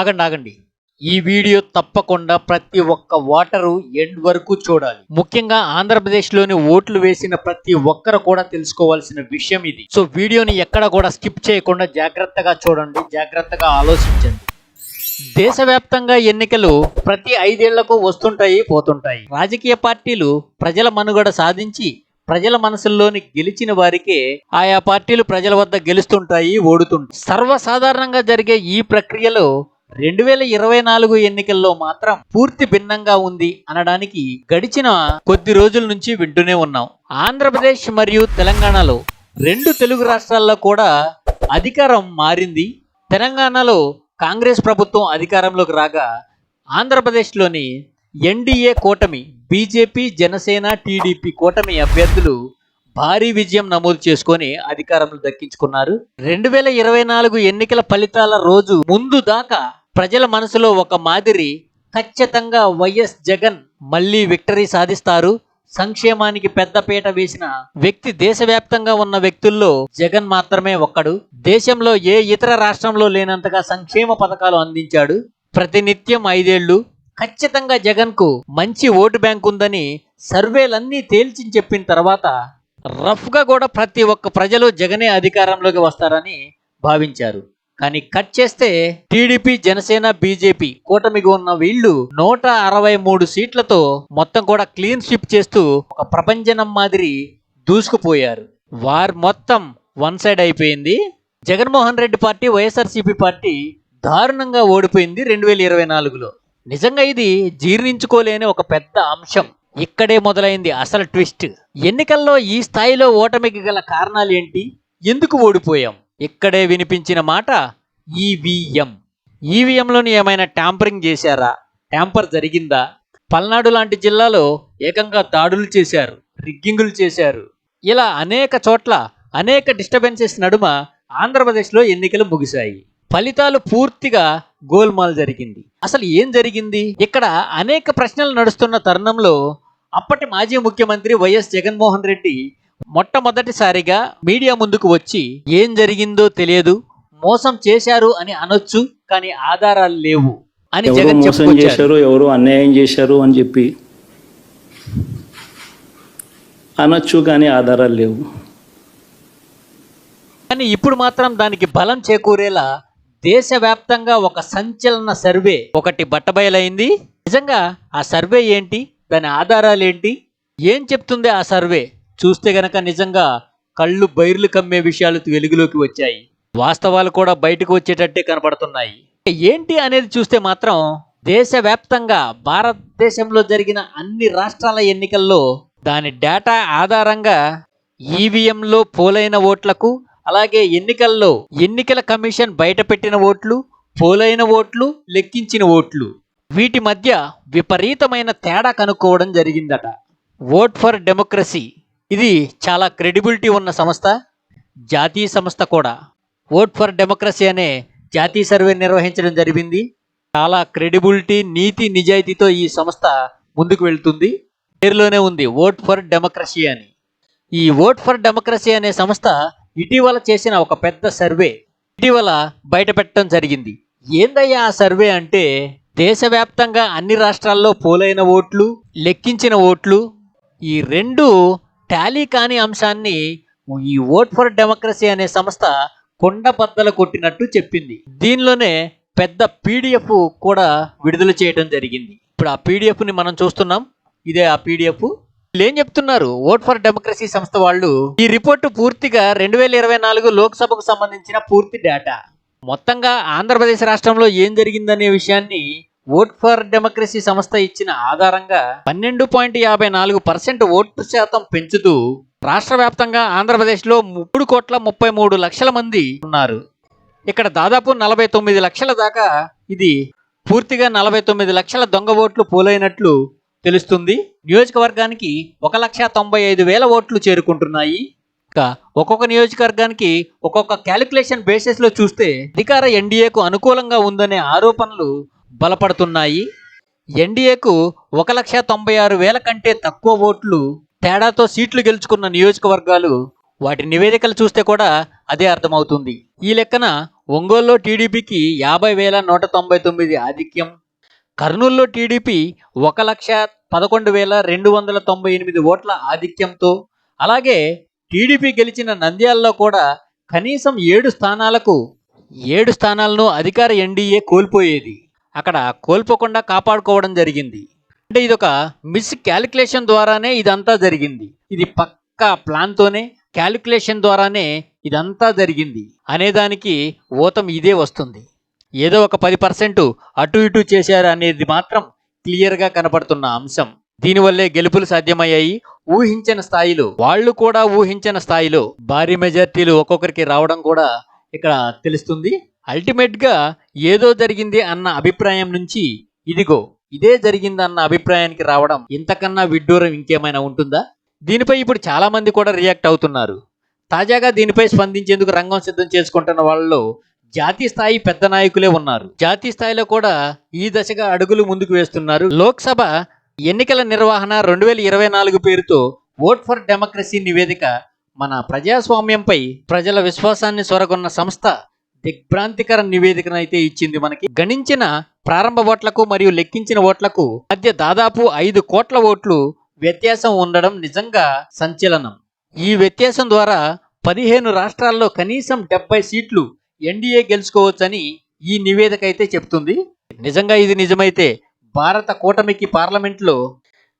ఆగండి ఆగండి. ఈ వీడియో తప్పకుండా ప్రతి ఒక్క ఓటరు ఎండ్ వరకు చూడాలి. ముఖ్యంగా ఆంధ్రప్రదేశ్లోని ఓట్లు వేసిన ప్రతి ఒక్కరు కూడా తెలుసుకోవాల్సిన విషయం ఇది. సో వీడియోని ఎక్కడ కూడా స్కిప్ చేయకుండా జాగ్రత్తగా చూడండి జాగ్రత్తగా ఆలోచించండి. దేశవ్యాప్తంగా ఎన్నికలు ప్రతి ఐదేళ్ళకు వస్తుంటాయి పోతుంటాయి. రాజకీయ పార్టీలు ప్రజల మనుగడ సాధించి ప్రజల మనసుల్లోని గెలిచిన వారికే ఆయా పార్టీలు ప్రజల వద్ద గెలుస్తుంటాయి ఓడుతుంటాయి. సర్వసాధారణంగా జరిగే ఈ ప్రక్రియలో రెండు వేల ఇరవై నాలుగు ఎన్నికల్లో మాత్రం పూర్తి భిన్నంగా ఉంది అనడానికి గడిచిన కొద్ది రోజుల నుంచి వింటూనే ఉన్నాం. ఆంధ్రప్రదేశ్ మరియు తెలంగాణలో రెండు తెలుగు రాష్ట్రాల్లో కూడా అధికారం మారింది. తెలంగాణలో కాంగ్రెస్ ప్రభుత్వం అధికారంలోకి రాగా ఆంధ్రప్రదేశ్లోని ఎన్డీఏ కూటమి బీజేపీ జనసేన టీడీపీ కూటమి అభ్యర్థులు భారీ విజయం నమోదు చేసుకొని అధికారంలో దక్కించుకున్నారు. రెండు వేల ఇరవై నాలుగు ఎన్నికల ఫలితాల రోజు ముందు దాకా ప్రజల మనసులో ఒక మాదిరి ఖచ్చితంగా వైఎస్ జగన్ మళ్ళీ విక్టరీ సాధిస్తారు. సంక్షేమానికి పెద్దపీట వేసిన వ్యక్తి దేశవ్యాప్తంగా ఉన్న వ్యక్తుల్లో జగన్ మాత్రమే ఒక్కడు. దేశంలో ఏ ఇతర రాష్ట్రంలో లేనంతగా సంక్షేమ పథకాలు అందించాడు. ప్రతినిత్యం ఐదేళ్ళు. ఖచ్చితంగా జగన్కు మంచి ఓటు బ్యాంక్ ఉందని సర్వేలన్నీ తేల్చి చెప్పిన తర్వాత రఫ్గా కూడా ప్రతి ఒక్క ప్రజలు జగనే అధికారంలోకి వస్తారని భావించారు. కానీ కట్ చేస్తే టీడీపీ జనసేన బీజేపీ కూటమిగా ఉన్న వీళ్ళు నూట అరవై మూడు సీట్లతో మొత్తం కూడా క్లీన్ స్విప్ చేస్తూ ఒక ప్రపంచనం మాదిరి దూసుకుపోయారు. వారు మొత్తం వన్ సైడ్ అయిపోయింది. Jaganmohan Reddy party YSRCP party దారుణంగా ఓడిపోయింది రెండు వేల ఇరవై నాలుగులో. నిజంగా ఇది జీర్ణించుకోలేని ఒక పెద్ద అంశం. ఇక్కడే మొదలైంది అసలు ట్విస్ట్. ఎన్నికల్లో ఈ స్థాయిలో ఓటమికి గల కారణాలు ఏంటి ఎందుకు ఓడిపోయాం? ఇక్కడే వినిపించిన మాట ఈవీఎం. ఈవీఎంలోని ఏమైనా ట్యాంపరింగ్ చేశారా? ట్యాంపర్ జరిగిందా? పల్నాడు లాంటి జిల్లాలో ఏకంగా దాడులు చేశారు రిగ్గింగులు చేశారు. ఇలా అనేక చోట్ల అనేక డిస్టర్బెన్సెస్ నడుమ ఆంధ్రప్రదేశ్లో ఎన్నికలు ముగిశాయి. ఫలితాలు పూర్తిగా గోల్మాల్ జరిగింది. అసలు ఏం జరిగింది? ఇక్కడ అనేక ప్రశ్నలు నడుస్తున్న తరుణంలో అప్పటి మాజీ ముఖ్యమంత్రి వైఎస్ జగన్మోహన్ రెడ్డి మొట్టమొదటిసారిగా మీడియా ముందుకు వచ్చి ఏం జరిగిందో తెలియదు. మోసం చేశారు అని అనొచ్చు కానీ ఆధారాలు లేవు అని జగన్ మోసం చేశారు ఎవరు అన్యాయం చేశారు అని చెప్పి అనొచ్చు కానీ ఆధారాలు లేవు. కానీ ఇప్పుడు మాత్రం దానికి బలం చేకూరేలా దేశవ్యాప్తంగా ఒక సంచలన సర్వే ఒకటి బట్టబయలైంది. నిజంగా ఆ సర్వే ఏంటి? దాని ఆధారాలు ఏంటి? ఏం చెప్తుంది ఆ సర్వే? చూస్తే గనక నిజంగా కళ్ళు బైర్లు కమ్మే విషయాలు వెలుగులోకి వచ్చాయి. వాస్తవాలు కూడా బయటకు వచ్చేటట్టే కనపడుతున్నాయి. ఏంటి అనేది చూస్తే మాత్రం దేశవ్యాప్తంగా భారతదేశంలో జరిగిన అన్ని రాష్ట్రాల ఎన్నికల్లో దాని డేటా ఆధారంగా ఈవీఎంలో పోలైన ఓట్లకు అలాగే ఎన్నికల్లో ఎన్నికల కమిషన్ బయటపెట్టిన ఓట్లు పోలైన ఓట్లు లెక్కించిన ఓట్లు. వీటి మధ్య విపరీతమైన తేడా కనుక్కోవడం జరిగిందట. Vote for democracy. ఇది చాలా క్రెడిబిలిటీ ఉన్న సంస్థ జాతీయ సంస్థ కూడా. ఓట్ ఫర్ డెమోక్రసీ అనే జాతీయ సర్వే నిర్వహించడం జరిగింది. చాలా క్రెడిబిలిటీ నీతి నిజాయితీతో ఈ సంస్థ ముందుకు వెళ్తుంది. పేరులోనే ఉంది ఓట్ ఫర్ డెమోక్రసీ అని. ఈ ఓట్ ఫర్ డెమోక్రసీ అనే సంస్థ ఇటీవల చేసిన ఒక పెద్ద సర్వే. ఇటీవల బయటపెట్టడం జరిగింది. ఏందయ్యా ఆ సర్వే అంటే దేశవ్యాప్తంగా అన్ని రాష్ట్రాల్లో పోలైన ఓట్లు లెక్కించిన ఓట్లు ఈ రెండు టాలీ కాని అంశాన్ని ఈ ఓట్ ఫర్ డెమోక్రసీ అనే సంస్థ కొండ బద్దలు కొట్టినట్టు చెప్పింది. దీనిలోనే పెద్ద పీడిఎఫ్ కూడా విడుదల చేయడం జరిగింది. ఇప్పుడు ఆ పీడిఎఫ్ని మనం చూస్తున్నాం. ఇదే ఆ పీడిఎఫ్. వీళ్ళు ఏం చెప్తున్నారు? ఓట్ ఫర్ డెమోక్రసీ సంస్థ వాళ్ళు ఈ రిపోర్టు పూర్తిగా రెండు వేల ఇరవై నాలుగు లోక్సభకు సంబంధించిన పూర్తి డేటా. మొత్తంగా ఆంధ్రప్రదేశ్ రాష్ట్రంలో ఏం జరిగిందనే విషయాన్ని ఓట్ ఫర్ డెమోక్రసీ సంస్థ ఇచ్చిన ఆధారంగా పన్నెండు పాయింట్ యాభై నాలుగు పర్సెంట్ ఓటు శాతం పెంచుతూ రాష్ట్ర వ్యాప్తంగా ఆంధ్రప్రదేశ్లో మూడు కోట్ల ముప్పై మూడు లక్షల మంది ఉన్నారు. ఇక్కడ దాదాపు నలభై తొమ్మిది లక్షల దాకా ఇది పూర్తిగా నలభై తొమ్మిది లక్షల దొంగ ఓట్లు పోలైనట్లు తెలుస్తుంది. నియోజకవర్గానికి ఒక లక్ష తొంభై ఐదు వేల ఓట్లు చేరుకుంటున్నాయి. ఇంకా ఒక్కొక్క నియోజకవర్గానికి ఒక్కొక్క క్యాలిక్యులేషన్ బేసిస్లో చూస్తే అధికార ఎన్డీఏకు అనుకూలంగా ఉందనే ఆరోపణలు బలపడుతున్నాయి. ఎన్డీఏకు ఒక లక్ష తొంభై ఆరు వేల కంటే తక్కువ ఓట్లు తేడాతో సీట్లు గెలుచుకున్న నియోజకవర్గాలు వాటి నివేదికలు చూస్తే కూడా అదే అర్థమవుతుంది. ఈ లెక్కన ఒంగోలులో టీడీపీకి యాభై వేల నూట తొంభై తొమ్మిది ఆధిక్యం కర్నూలులో టీడీపీ ఒక లక్ష పదకొండు వేల రెండు వందల తొంభై ఎనిమిది ఓట్ల ఆధిక్యంతో అలాగే టీడీపీ గెలిచిన నంద్యాలలో కూడా కనీసం ఏడు స్థానాలకు ఏడు స్థానాలను అధికార ఎన్డీఏ కోల్పోయేది. అక్కడ కోల్పోకుండా కాపాడుకోవడం జరిగింది. అంటే ఇది ఒక మిస్ క్యాలిక్యులేషన్ ద్వారానే ఇదంతా జరిగింది. ఇది పక్కా ప్లాన్తోనే క్యాలిక్యులేషన్ ద్వారానే ఇదంతా జరిగింది. అనేదానికి ఊతం ఇదే వస్తుంది. ఏదో ఒక పది పర్సెంట్ అటు ఇటు చేశారు అనేది మాత్రం క్లియర్గా కనపడుతున్న అంశం. దీనివల్లే గెలుపులు సాధ్యమయ్యాయి. ఊహించిన స్థాయిలో వాళ్ళు కూడా ఊహించిన స్థాయిలో భారీ మెజార్టీలు ఒక్కొక్కరికి రావడం కూడా ఇక్కడ తెలుస్తుంది. అల్టిమేట్గా ఏదో జరిగింది అన్న అభిప్రాయం నుంచి ఇదిగో ఇదే జరిగింది అన్న అభిప్రాయానికి రావడం ఇంతకన్నా విడ్డూరం ఇంకేమైనా ఉంటుందా? దీనిపై ఇప్పుడు చాలామంది కూడా రియాక్ట్ అవుతున్నారు. తాజాగా దీనిపై స్పందించేందుకు రంగం సిద్ధం చేసుకుంటున్న వాళ్ళలో జాతీయ స్థాయి పెద్ద నాయకులే ఉన్నారు. జాతీయ స్థాయిలో కూడా ఈ దశగా అడుగులు ముందుకు వేస్తున్నారు. లోక్సభ ఎన్నికల నిర్వహణ రెండు వేల ఇరవై నాలుగు పేరుతో ఓట్ ఫర్ డెమోక్రసీ నివేదిక మన ప్రజాస్వామ్యంపై ప్రజల విశ్వాసాన్ని సొరగొన్న సంస్థ దిగ్భ్రాంతికర నివేదికను అయితే ఇచ్చింది మనకి. గణించిన ప్రారంభ ఓట్లకు మరియు లెక్కించిన ఓట్లకు మధ్య దాదాపు ఐదు కోట్ల ఓట్లు వ్యత్యాసం ఉండడం నిజంగా సంచలనం. ఈ వ్యత్యాసం ద్వారా పదిహేను రాష్ట్రాల్లో కనీసం డెబ్బై సీట్లు ఎన్డీఏ గెలుచుకోవచ్చని ఈ నివేదిక అయితే చెప్తుంది. నిజంగా ఇది నిజమైతే భారత కూటమికి పార్లమెంట్లో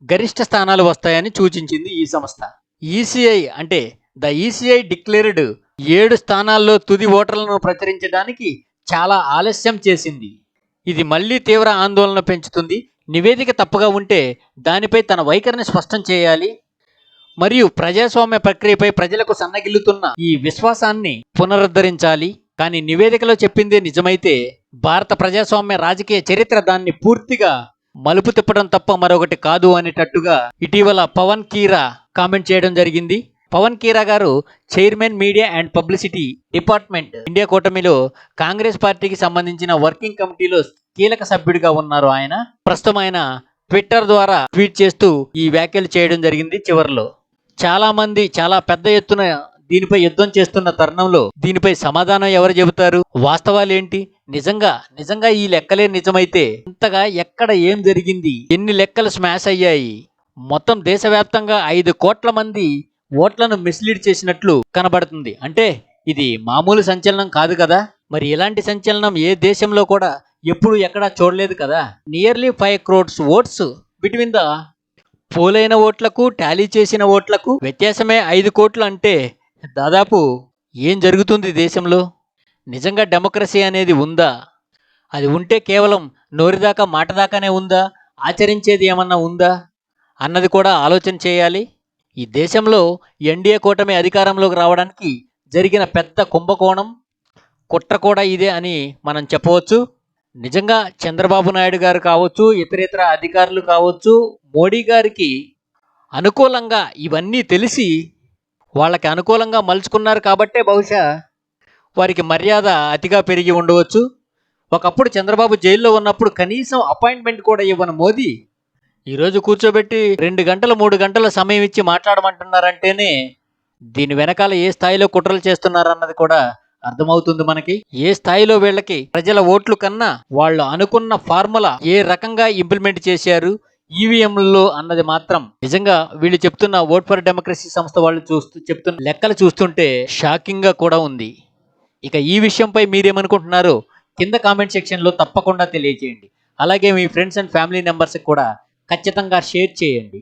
గరిష్ట స్థానాలు వస్తాయని సూచించింది ఈ సంస్థ. ఈసీఐ అంటే ద ఈసీఐ డిక్లేర్డ్ ఏడు స్థానాల్లో తుది ఓటర్లను ప్రచురించడానికి చాలా ఆలస్యం చేసింది. ఇది మళ్ళీ తీవ్ర ఆందోళన పెంచుతుంది. నివేదిక తప్పుగా ఉంటే దానిపై తన వైఖరిని స్పష్టం చేయాలి. మరియు ప్రజాస్వామ్య ప్రక్రియపై ప్రజలకు సన్నగిల్లుతున్న ఈ విశ్వాసాన్ని పునరుద్ధరించాలి. కానీ నివేదికలో చెప్పిందే నిజమైతే భారత ప్రజాస్వామ్య రాజకీయ చరిత్ర దాన్ని పూర్తిగా మలుపు తిప్పడం తప్ప మరొకటి కాదు అనేటట్టుగా ఇటీవల పవన్ కీరా కామెంట్ చేయడం జరిగింది. Pawan Khera garu chairman media and publicity department India కూటమిలో కాంగ్రెస్ పార్టీకి సంబంధించిన వర్కింగ్ కమిటీలో కీలక సభ్యుడిగా ఉన్నారు ఆయన. ప్రస్తుతం ఆయన ట్విట్టర్ ద్వారా ట్వీట్ చేస్తూ ఈ వ్యాఖ్యలు చేయడం జరిగింది చివరిలో. చాలా మంది చాలా పెద్ద ఎత్తున దీనిపై యుద్ధం చేస్తున్న తరుణంలో దీనిపై సమాధానం ఎవరు చెబుతారు? వాస్తవాలు ఏంటి? నిజంగా నిజంగా ఈ లెక్కలే నిజమైతే ఇంతగా ఎక్కడ ఏం జరిగింది? ఎన్ని లెక్కలు స్మాష్ అయ్యాయి? మొత్తం దేశవ్యాప్తంగా ఐదు కోట్ల మంది ఓట్లను మిస్లీడ్ చేసినట్లు కనబడుతుంది. అంటే ఇది మామూలు సంచలనం కాదు కదా? మరి ఇలాంటి సంచలనం ఏ దేశంలో కూడా ఎప్పుడు ఎక్కడా చూడలేదు కదా? Nearly five crores votes between the పోలైన ఓట్లకు టాలీ చేసిన ఓట్లకు వ్యత్యాసమే ఐదు కోట్లు అంటే దాదాపు ఏం జరుగుతుంది దేశంలో? నిజంగా డెమోక్రసీ అనేది ఉందా? అది ఉంటే కేవలం నోరిదాకా మాట దాకానే ఉందా? ఆచరించేది ఏమన్నా ఉందా? అన్నది కూడా ఆలోచన చేయాలి. ఈ దేశంలో ఎన్డీఏ కూటమి అధికారంలోకి రావడానికి జరిగిన పెద్ద కుంభకోణం కుట్ర కూడా ఇదే అని మనం చెప్పవచ్చు. నిజంగా చంద్రబాబు నాయుడు గారు కావచ్చు ఇతరేతర అధికారులు కావచ్చు మోడీ గారికి అనుకూలంగా ఇవన్నీ తెలిసి వాళ్ళకి అనుకూలంగా మలుచుకున్నారు కాబట్టే బహుశా వారికి మర్యాద అతిగా పెరిగి ఉండవచ్చు. ఒకప్పుడు చంద్రబాబు జైల్లో ఉన్నప్పుడు కనీసం అపాయింట్మెంట్ కూడా ఇవ్వని మోదీ ఈరోజు కూర్చోబెట్టి రెండు గంటలు మూడు గంటల సమయం ఇచ్చి మాట్లాడమంటున్నారంటేనే దీని వెనకాల ఏ స్థాయిలో కుట్రలు చేస్తున్నారన్నది కూడా అర్థమవుతుంది మనకి. ఏ స్థాయిలో వీళ్ళకి ప్రజల ఓట్లు కన్నా వాళ్ళు అనుకున్న ఫార్ములా ఏ రకంగా ఇంప్లిమెంట్ చేశారు ఈవీఎంలలో అన్నది మాత్రం నిజంగా వీళ్ళు చెప్తున్న ఓట్ ఫర్ డెమోక్రసీ సంస్థ వాళ్ళు చూస్తూ చెప్తున్న లెక్కలు చూస్తుంటే షాకింగ్గా కూడా ఉంది. ఇక ఈ విషయంపై మీరేమనుకుంటున్నారో కింద కామెంట్ సెక్షన్లో తప్పకుండా తెలియజేయండి. అలాగే మీ ఫ్రెండ్స్ అండ్ ఫ్యామిలీ మెంబర్స్కి కూడా ఖచ్చితంగా షేర్ చేయండి.